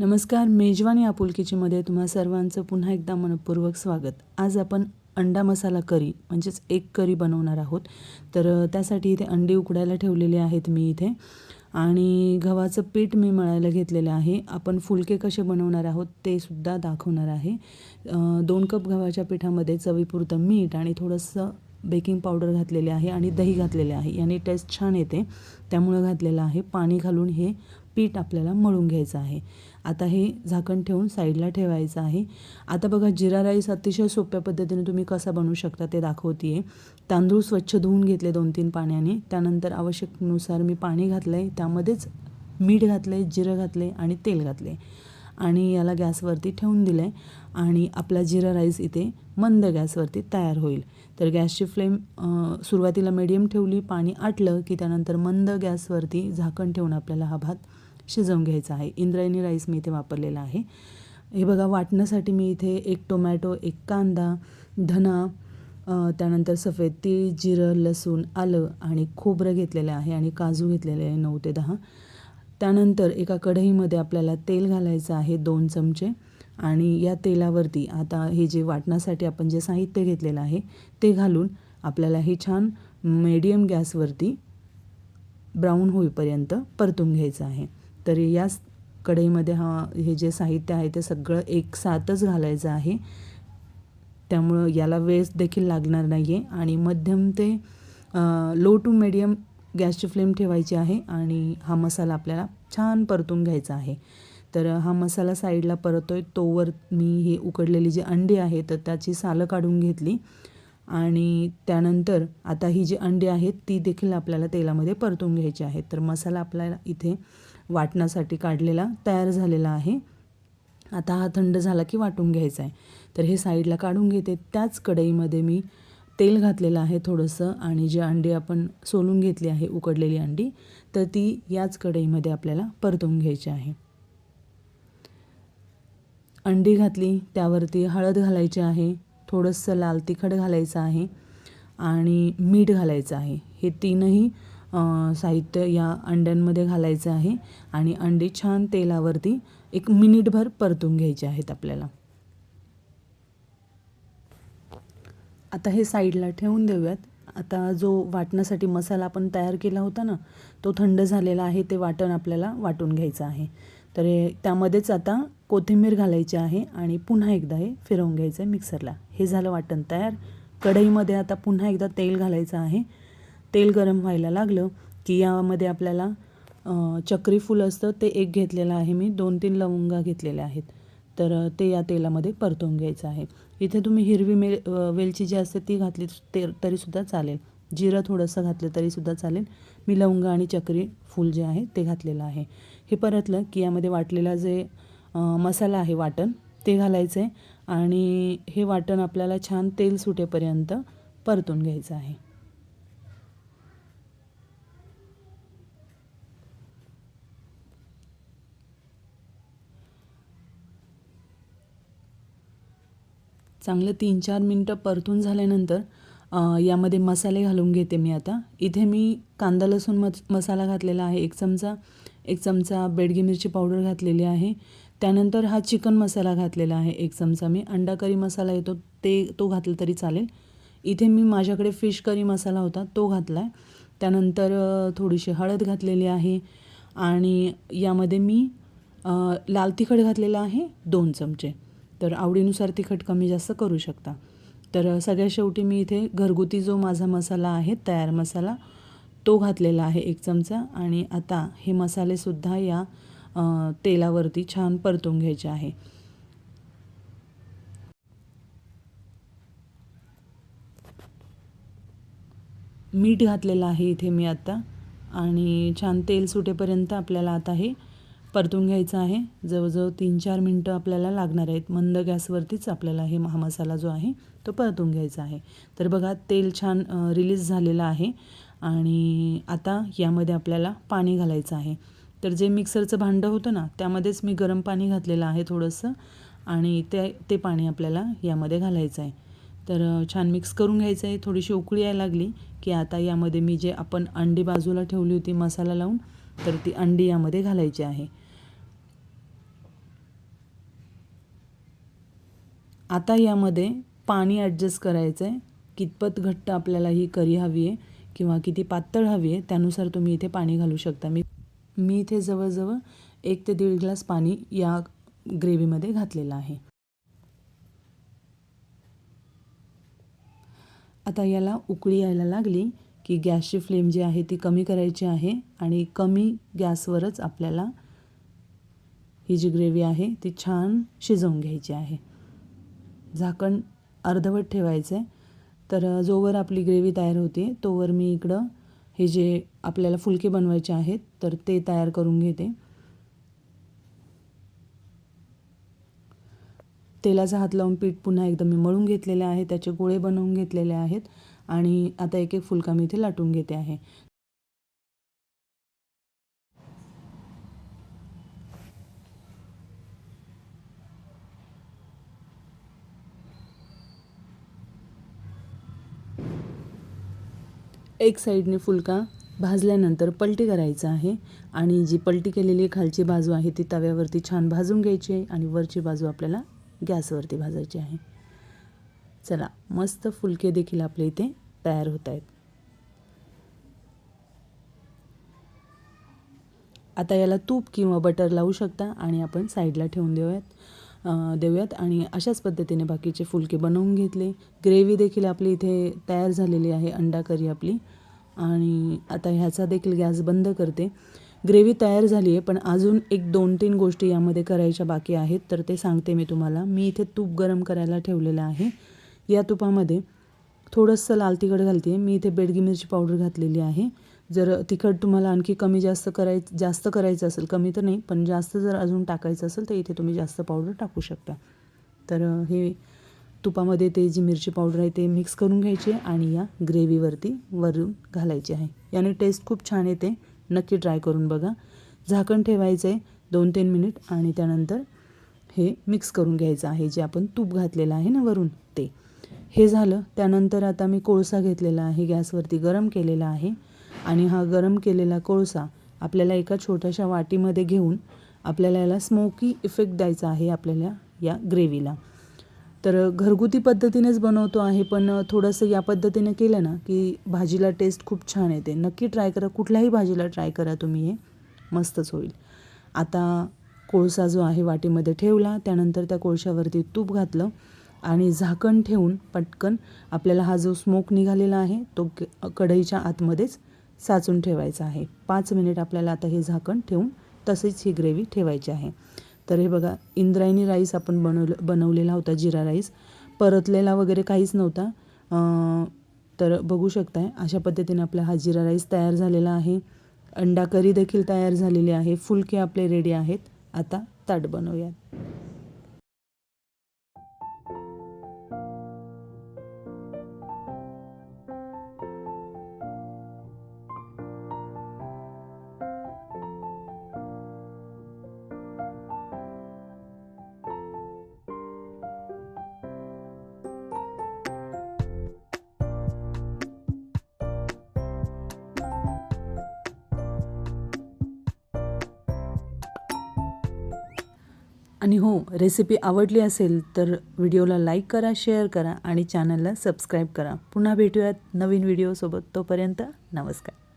नमस्कार मेजवानी आपुलकीचीमध्ये तुम्हा सर्वांचं पुन्हा एकदा मनपूर्वक स्वागत. आज आपण अंडा मसाला करी म्हणजेच एक करी बनवणार आहोत. तर त्यासाठी इथे अंडी उकडायला ठेवलेले आहेत मी इथे. आणि गव्हाचं पीठ मी मळायला घेतलेलं आहे. आपण फुलके कसे बनवणार आहोत ते सुद्धा दाखवणार आहे. दोन कप गव्हाच्या पिठामध्ये चवीपुरतं मीठ आणि थोडंसं बेकिंग पावडर घातलेले आहे आणि दही घातलेले आहे. याने टेस्ट छान येते. त्यामुळं घातलेलं आहे. पाणी घालून हे पीठ आपल्याला मळून घ्यायचं आहे. आता हे झाकण ठेवून साईडला ठेवायचं आहे. आता बघा जिरा राईस अतिशय सोप्या पद्धतीने तुम्ही कसा बनवू शकता ते दाखवते आहे तांदूळ स्वच्छ धुवून घेतले दोन तीन पाण्याने. त्यानंतर आवश्यकनुसार मी पाणी घातलं आहे त्यामध्येच मीठ घातलं आहे जिरं घातलं आहे आणि तेल घातले आणि याला गॅसवरती ठेवून दिलं आहे आणि आपला जिरा राईस इथे मंद गॅसवरती तयार होईल. तर गॅसची फ्लेम सुरुवातीला मिडियम ठेवली पाणी आटलं की त्यानंतर मंद गॅसवरती झाकण ठेवून आपल्याला हा भात शिजवून घ्यायचा आहे. इंद्रायणी राईस मी इथे वापरलेला आहे. हे बघा वाटण्यासाठी मी इथे एक टोमॅटो एक कांदा धना त्यानंतर सफेद तीळ जिरं लसूण आलं आणि खोबरं घेतलेलं आहे आणि काजू घेतलेले आहे नऊ ते दहा. त्यानंतर एका कढईमध्ये आपल्याला तेल घालायचं आहे दोन चमचे. आणि या तेलावरती आता हे जे वाटण्यासाठी आपण जे साहित्य घेतलेलं आहे ते घालून आपल्याला हे छान मीडियम गॅसवरती ब्राऊन होईपर्यंत परतून घ्यायचं आहे. तरी याच कढईमध्ये हा हे जे साहित्य आहे ते सगळं एक साथच घालायचं आहे. त्यामुळं याला वेळ देखील लागणार नाही आहे आणि मध्यम ते लो टू मिडियम गॅसची फ्लेम ठेवायची आहे आणि हा मसाला आपल्याला छान परतून घ्यायचा आहे. तर हा मसाला साईडला परतोय. तोवर मी ही उकडलेली जी अंडी आहे तर त्याची सालं काढून घेतली. आणि त्यानंतर आता ही जी अंडी आहेत ती देखील आपल्याला तेलामध्ये परतून घ्यायची आहेत. तर मसाला आपल्याला इथे वाटण्यासाठी काढलेला तयार झालेला आहे. आता हा थंड झाला की वाटून घ्यायचा आहे. तर हे साईडला काढून घेते. त्याच कढईमध्ये मी तेल घातलेलं आहे थोडंसं आणि जी अंडी आपण सोलून घेतली आहे उकडलेली अंडी तर ती याच कढईमध्ये आपल्याला परतून घ्यायची आहे. अंडी घातली त्यावरती हळद घालायची आहे. थोडंसं लाल तिखट घालायचं आहे आणि मीठ घालायचं आहे. हे तीनही साहित्य या अंड्यांमध्ये घालायचं आहे आणि अंडी छान तेलावरती एक मिनिटभर परतून घ्यायचे आहेत आपल्याला. आता हे साईडला ठेवून देऊयात. आता जो वाटण्यासाठी मसाला आपण तयार केला होता ना तो थंड झालेला आहे ते वाटण आपल्याला वाटून घ्यायचं आहे. तर हे त्यामध्येच आता कोथिंबीर घालायची आहे आणि पुन्हा एकदा हे फिरवून घ्यायचं आहे मिक्सरला. हे झालं वाटण तयार. कढईमध्ये आता पुन्हा एकदा तेल घालायचं आहे. तेल गरम व्हायला लागलं की यामध्ये आपल्याला चक्री फूल असतं ते एक घेतलेलं आहे मी. दोन तीन लवंगा घेतलेल्या आहेत. तर ते या तेलामध्ये परतवून घ्यायचं आहे. इथे तुम्ही हिरवी मे वेलची जी असते ती घातली ते तरीसुद्धा चालेल. जिरं थोडंसं घातलं तरीसुद्धा चालेल. मी लवंग आणि चक्री फूल जे आहे ते घातलेलं आहे. हे परतलं की यामध्ये वाटलेला जे मसाला आहे वाटण ते घालायचं आहे आणि हे वाटण आपल्याला छान तेल सुटेपर्यंत परतून घ्यायचं आहे. चांगलं तीन चार मिनटं परतून झाल्यानंतर यामध्ये मसाले घालून घेते मी आता. इथे मी कांदा लसूण मस मसाला घातलेला आहे. एक चमचा एक चमचा बेडगी मिरची पावडर घातलेली आहे. त्यानंतर हा चिकन मसाला घातलेला आहे एक चमचा मी. अंडा करी मसाला येतो ते तो घातला तरी चालेल. इथे मी माझ्याकडे फिश करी मसाला होता तो घातला आहे त्यानंतर थोडीशी हळद घातलेली आहे आणि यामध्ये मी लाल तिखट घातलेलं आहे दोन चमचे. तर आवडीनुसार तिखट कमी जास्त करू शकता. तर सगळ्या शेवटी मी इथे घरगुती जो माझा मसाला आहे तयार मसाला तो घातलेला आहे एक चमचा आणि आता हे मसालेसुद्धा या तेलावरती छान परतून घ्यायचे आहे. मीठ घातलेलं आहे इथे मी आता आणि छान तेल सुटेपर्यंत आपल्याला आता हे परतून घ्यायचं आहे. जवळजवळ तीन चार मिनटं आपल्याला लागणार आहेत. मंद गॅसवरतीच आपल्याला हे हा मसाला जो आहे तो परतून घ्यायचा आहे. तर बघा तेल छान रिलीज झालेलं आहे. आणि आता यामध्ये आपल्याला पाणी घालायचं आहे. तर जे मिक्सरचं भांडं होतं ना त्यामध्येच मी गरम पाणी घातलेलं आहे थोडंसं आणि ते ते पाणी आपल्याला यामध्ये घालायचं आहे. तर छान मिक्स करून घ्यायचं आहे. थोडीशी उकळी यायला लागली की आता यामध्ये मी जे आपण अंडी बाजूला ठेवली होती मसाला लावून तर ती अंडी यामध्ये घालायची आहे. आता यामध्ये पाणी ॲडजस्ट करायचं आहे कितपत घट्ट आपल्याला ही करी हवी आहे किंवा किती पातळ हवी आहे त्यानुसार तुम्ही इथे पाणी घालू शकता. मी मी इथे जवळजवळ एक ते दीड ग्लास पाणी या ग्रेव्हीमध्ये घातलेलं आहे. आता याला उकळी यायला लागली की गॅसची फ्लेम जी आहे ती कमी करायची आहे आणि कमी गॅसवरच आपल्याला ही जी ग्रेव्ही आहे ती छान शिजवून घ्यायची आहे. झाकण अर्धवट ठेवायचं आहे तर जोवर आपली ग्रेव्ही तयार होते तोवर मी इकडं हे जे आपल्याला फुलके बनवायचे आहेत तर ते तयार करून घेते. तेलाचा हात लावून पीठ पुन्हा एकदा मी मळून घेतलेले आहे त्याचे गोळे बनवून घेतलेले आहेत आणि आता एक एक फुलका मी इथे लाटून घेते आहे. एक साईडने फुलका भाजल्यानंतर पलटी करायचं आहे आणि जी पलटी केलेली खालची बाजू आहे ती तव्यावरती छान भाजून घ्यायची आहे आणि वरची बाजू आपल्याला गॅसवरती भाजायची आहे. चला मस्त फुलके देखील आपले इथे तयार होत आहेत. आता याला तूप किंवा बटर लावू शकता आणि आपण साईडला ठेवून देऊयात. देऊयात. आणि अशाच पद्धतीने बाकीचे फुलके बनवून घेतले. ग्रेव्ही देखील आपली इथे तयार झालेली आहे अंडा करी आपली. आणि आता ह्याचा देखील गॅस बंद करते. ग्रेव्ही तयार झाली आहे पण अजून एक दोन तीन गोष्टी यामध्ये करायच्या बाकी आहेत. तर ते सांगते मी तुम्हाला. मी इथे तूप गरम करायला ठेवलेलं आहे. या तुपामध्ये थोडंसं लाल तिखट घालते. मी इथे बेडगी मिरची पावडर घातलेली आहे. जर तिखट तुम्हाला आणखी कमी जास्त कराय जास्त करायचं असेल कमी तर नाही पण जास्त जर अजून टाकायचं असेल तर इथे तुम्ही जास्त पावडर टाकू शकता. तर हे तुपामध्ये ते जी मिरची पावडर आहे ते मिक्स करून घ्यायची आणि या ग्रेव्हीवरती वरून घालायची आहे. याने टेस्ट खूप छान येते. नक्की ट्राय करून बघा. झाकण ठेवायचं आहे दोन तीन मिनिट आणि त्यानंतर हे मिक्स करून घ्यायचं आहे. जे आपण तूप घातलेलं आहे ना वरून ते. हे झालं. त्यानंतर आता मी कोळसा घेतलेला आहे. गॅसवरती गरम केलेला आहे. आणि हा गरम केलेला कोळसा आपल्याला एका छोट्याशा वाटीमध्ये घेऊन आपल्याला याला स्मोकी इफेक्ट द्यायचा आहे आपल्याला या ग्रेव्हीला तर घरगुती पद्धतीनेच बनवतो आहे पण थोडंसं या पद्धतीने केलं ना की भाजीला टेस्ट खूप छान येते. नक्की ट्राय करा. कुठल्याही भाजीला ट्राय करा तुम्ही हे मस्तच होईल. आता कोळसा जो आहे वाटीमध्ये ठेवला त्यानंतर त्या कोळशावरती तूप घातलं आणि झाकण ठेवून पटकन आपल्याला हा जो स्मोक निघालेला आहे तो कढईच्या आतमध्येच साचून ठेवायचं आहे. पाच मिनिट आपल्याला आता हे झाकण ठेवून तसेच ही ग्रेव्ही ठेवायची आहे. तर हे बघा इंद्रायणी राईस आपण बनवलं बनवलेला होता जिरा राईस. परतलेला वगैरे काहीच नव्हता. तर बघू शकताय अशा पद्धतीने आपला हा जिरा राईस तयार झालेला आहे. अंडा करी देखील तयार झालेली आहे. फुलके आपले रेडी आहेत. आता ताट बनवूयात. आणि हो रेसिपी आवडली असेल तर व्हिडिओला लाईक करा शेअर करा आणि चॅनलला सबस्क्राईब करा. पुन्हा भेटूयात नवीन व्हिडिओसोबत तोपर्यंत नमस्कार.